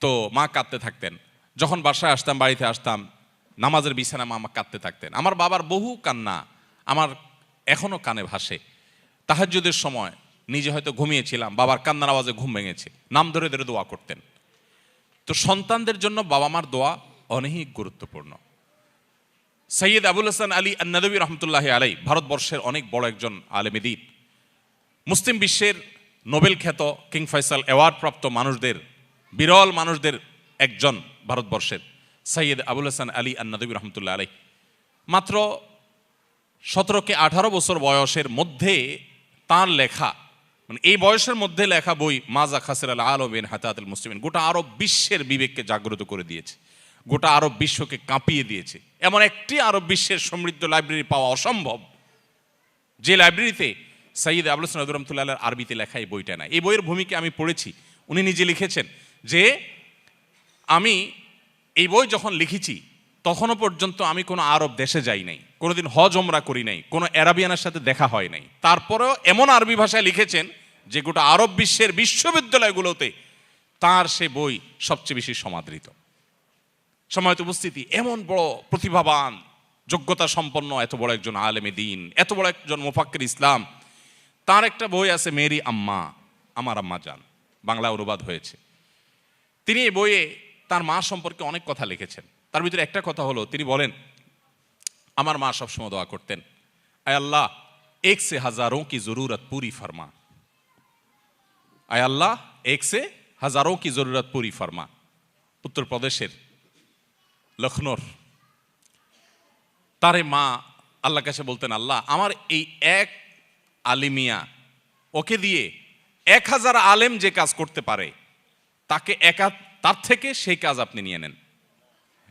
তো মা কাঁদতে থাকতেন। যখন বাসায় আসতাম, বাড়িতে আসতাম, নামাজের বিছানা মা কাঁদতে থাকতেন। আমার বাবার বহু কান্না আমার এখনও কানে ভাসে। তাহাজ্জুদের সময় নিজে হয়তো ঘুমিয়েছিলাম, বাবার কান্নার আওয়াজে ঘুম ভেঙেছে। নাম ধরে ধরে দোয়া করতেন। তো সন্তানদের জন্য বাবা মার দোয়া অনেক গুরুত্বপূর্ণ। সৈয়দ আবুল হাসান আলী আন্নাদবী রহমতুল্লাহ আলাই ভারতবর্ষের অনেক বড় একজন আলেমেদিন মুসলিম বিশ্বের নোবেল খ্যাত কিং ফয়সাল অ্যাওয়ার্ড প্রাপ্ত মানুষদের বিরল মানুষদের একজন ভারতবর্ষের সৈয়দ আবুল হাসান আলী আন্নাদবী রহমতুল্লাহ আলাই মাত্র সতেরোকে আঠারো বছর বয়সের মধ্যে তার লেখা মানে এই বয়সের মধ্যে লেখা বই মাজা খাসির আল আলমিন হাতাতুল মুসলিমিন, গোটা আরব বিশ্বের বিবেককে জাগ্রত করে দিয়েছে। গোটা আরব বিশ্বকে কাঁপিয়ে দিয়েছে। এমন একটি আরব বিশ্বের সমৃদ্ধ লাইব্রেরি পাওয়া অসম্ভব, যে লাইব্রেরিতে সঈদ আবুল হাসান রহমতুল্লাহ আরবিতে লেখা এই বইটা নাই। এই বইয়ের ভূমিকা আমি পড়েছি। উনি নিজে লিখেছেন যে আমি এই বই যখন লিখেছি, তখনও পর্যন্ত আমি কোনো আরব দেশে যাই নাই। কোনোদিন হজ ওমরা করি নাই। কোনো অ্যারাবিয়ানের সাথে দেখা হয় নাই। তারপরেও এমন আরবি ভাষায় লিখেছেন যে গোটা আরব বিশ্বের বিশ্ববিদ্যালয়গুলোতে তার সে বই সবচেয়ে বেশি সমাদৃত। সময়ত উপস্থিতি, এমন বড় প্রতিভাবান যোগ্যতা সম্পন্ন এত বড় একজন আলেমে দিন, এত বড় একজন মোফাক্কির ইসলাম, তার একটা বই আছে, মেরি আম্মা, আমার আম্মা যান বাংলা অনুবাদ হয়েছে। তিনি এই বইয়ে তার মা সম্পর্কে অনেক কথা লিখেছেন। তার ভিতরে একটা কথা হলো, তিনি বলেন, আমার মা সবসময় দোয়া করতেন, আয় আল্লাহ এক সে হাজারোं কি জরুরত পুরি ফরমা। আয় আল্লাহ এক সে হাজারোं কি জরুরত পুরি ফরমা। উত্তরপ্রদেশের লখনৌর তারে মা আল্লাহ কাছে বলতেন, আল্লাহ, আমার এই এক আলিমিয়া, ওকে দিয়ে এক হাজার আলেম যে কাজ করতে পারে তাকে একা, তার থেকে সেই কাজ আপনি নিয়ে নেন।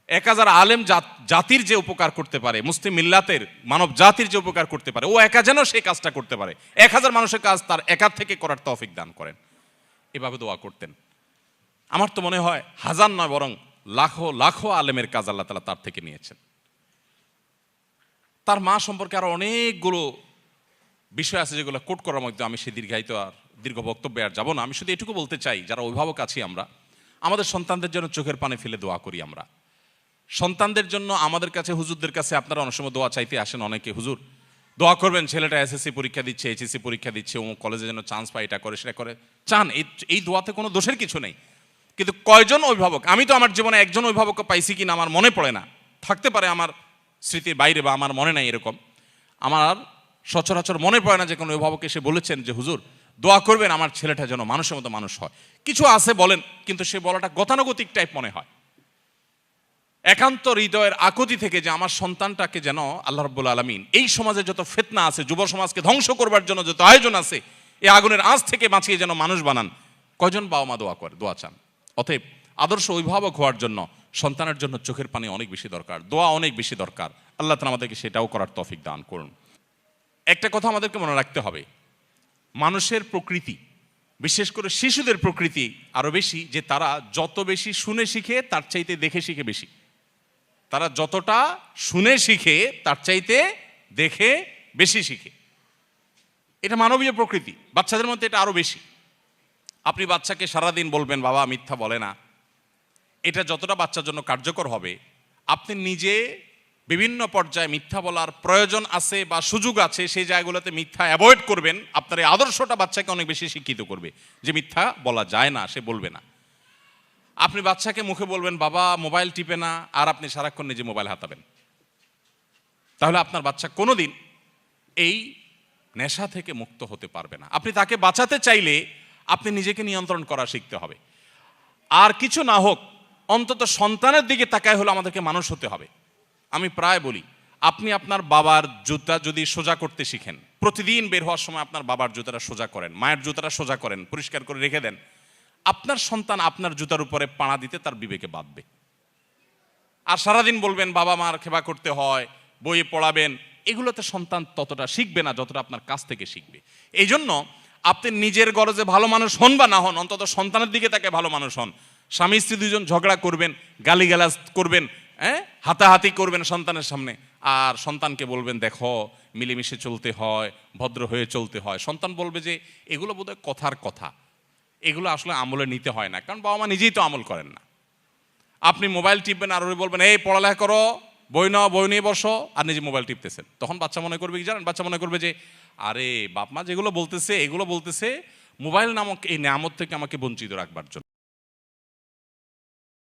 এক হাজার আলেম জাতির যে উপকার করতে পারে, মুসলিম মিল্লাতের মানব জাতির যে উপকার করতে পারে, ও একা যেন সেই কাজটা করতে পারে। এক হাজার মানুষের কাজ তার একা থেকে করার তৌফিক দান করেন। এভাবে দোয়া করতেন। আমার তো মনে হয় হাজার নয়, বরং লাখো লাখো আলেমের কাজ আল্লাহ তালা তার থেকে নিয়েছেন। তার মা সম্পর্কে আরও অনেকগুলো বিষয় আছে যেগুলো কোট করার মধ্যে আমি সে দীর্ঘায়িত আর দীর্ঘ বক্তব্যে আর যাব না। আমি শুধু এটুকু বলতে চাই, যারা অভিভাবক আছি আমরা, আমাদের সন্তানদের জন্য চোখের পানে ফেলে দোয়া করি আমরা। সন্তানদের জন্য আমাদের কাছে, হুজুরদের কাছে আপনারা অনেক সময় দোয়া চাইতে আসেন অনেকে। হুজুর, দোয়া করবেন, ছেলেটা এসএসসি পরীক্ষা দিচ্ছে এইচএসসি পরীক্ষা দিচ্ছে, ও কলেজে যেন চান্স পায়, এটা করে, সেটা করে। চান, এই এই দোয়াতে কোনো দোষের কিছু নেই। কিন্তু কয়জন অভিভাবক, আমি তো আমার জীবনে একজন অভিভাবককে পাইছি কিনা আমার মনে পড়ে না। থাকতে পারে আমার স্মৃতির বাইরে বা আমার মনে নাই এরকম। আমার সচরাচর মনে পড়ে না যে কোনো অভিভাবক এসে বলেছেন যে, হুজুর, দোয়া করবেন আমার ছেলেটা যেন মানুষের মতো মানুষ হয়। কিছু আছে বলেন, কিন্তু সে বলাটা গতানুগতিক টাইপ মনে হয়। একান্ত হৃদয়ের আকতি থেকে যে আমার সন্তানটাকে যেন আল্লাহ রব্বুল আলমিন, এই সমাজে যত ফেতনা আছে, যুব সমাজকে ধ্বংস করবার জন্য যত আয়োজন আছে, এই আগুনের আঁচ থেকে বাঁচিয়ে যেন মানুষ বানান, কয়জন বাবা মা দোয়া করে, দোয়া চান? অতএব আদর্শ অভিভাবক হওয়ার জন্য সন্তানের জন্য চোখের পানি অনেক বেশি দরকার, দোয়া অনেক বেশি দরকার। আল্লাহ তালা আমাদেরকে সেটাও করার তফিক দান করুন। একটা কথা আমাদেরকে মনে রাখতে হবে। মানুষের প্রকৃতি, বিশেষ করে শিশুদের প্রকৃতি আরও বেশি যে তারা যত বেশি শুনে শিখে, তার চাইতে দেখে শিখে বেশি। তারা যতটা শুনে শিখে, তার চাইতে দেখে বেশি শিখে। এটা মানবীয় প্রকৃতি, বাচ্চাদের মধ্যে এটা আরও বেশি। আপনি বাচ্চাকে সারাদিন বলবেন, বাবা, মিথ্যা বলে না। এটা যতটা বাচ্চার জন্য কার্যকর হবে, আপনি নিজে বিভিন্ন পর্যায়ে মিথ্যা বলার প্রয়োজন আছে বা সুযোগ আছে, সেই জায়গাগুলোতে মিথ্যা অ্যাভয়েড করবেন। আপনার এই আদর্শটা বাচ্চাকে অনেক বেশি শিক্ষিত করবে যে মিথ্যা বলা যায় না, সে বলবে না। আপনি বাচ্চাকে মুখে বলবেন, বাবা মোবাইল টিপে না, আর আপনি সারাক্ষণ নিজে মোবাইল হাতাবেন। তাহলে আপনার বাচ্চা কোনোদিন এই নেশা থেকে মুক্ত হতে পারবে না। আপনি তাকে বাঁচাতে চাইলে আপনি নিজেকে নিয়ন্ত্রণ করা শিখতে হবে। আর কিছু না হোক, অন্তত সন্তানের দিকে তাকায় হলে আমাদেরকে মানুষ হতে হবে। আমি প্রায় বলি, আপনি আপনার বাবার জুতা যদি সোজা করতে শিখেন, প্রতিদিন বের হওয়ার সময় আপনার বাবার জুতাটা সোজা করেন, মায়ের জুতাটা সোজা করেন, পরিষ্কার করে রেখে দেন, আপনার সন্তান আপনার জুতার উপরে পাড়া দিতে তার বিবেকে বাঁধবে। আর সারাদিন বলবেন, বাবা মার খেবা করতে হয়, বইয়ে পড়াবেন। এগুলোতে সন্তান ততটা শিখবে না যতটা আপনার কাছ থেকে শিখবে। এই জন্য আপনি নিজের গরজে ভালো মানুষ হন বা না হন, অন্তত সন্তানের দিকে তাকে ভালো মানুষ হন। স্বামী স্ত্রী দুজন ঝগড়া করবেন, গালিগালাজ করবেন হ্যাঁ? হাতাহাতি করবেন সন্তানের সামনে। আর সন্তানকে বলবেন, দেখো, মিলেমিশে চলতে হয়, ভদ্র হয়ে চলতে হয়। সন্তান বলবে যে, এগুলো বোধহয় কথার কথা। এগুলো আসলে আমলে নিতে হয় না। কারণ বাবা মা নিজেই তো আমল করেন না। আপনি মোবাইল টিপবেন, আর বলবেন, এই, পড়ালেখা করো, বই নাও, বই নিয়ে বসো। আর নিজে মোবাইল টিপতেছেন। তখন বাচ্চা মনে করবে কি জানেন? বাচ্চা মনে করবে যে, আরে, বাপ মা যেগুলো বলতেছে, এগুলো বলতেছে, মোবাইল নামক এই নামত থেকে আমাকে বঞ্চিত রাখবার জন্য।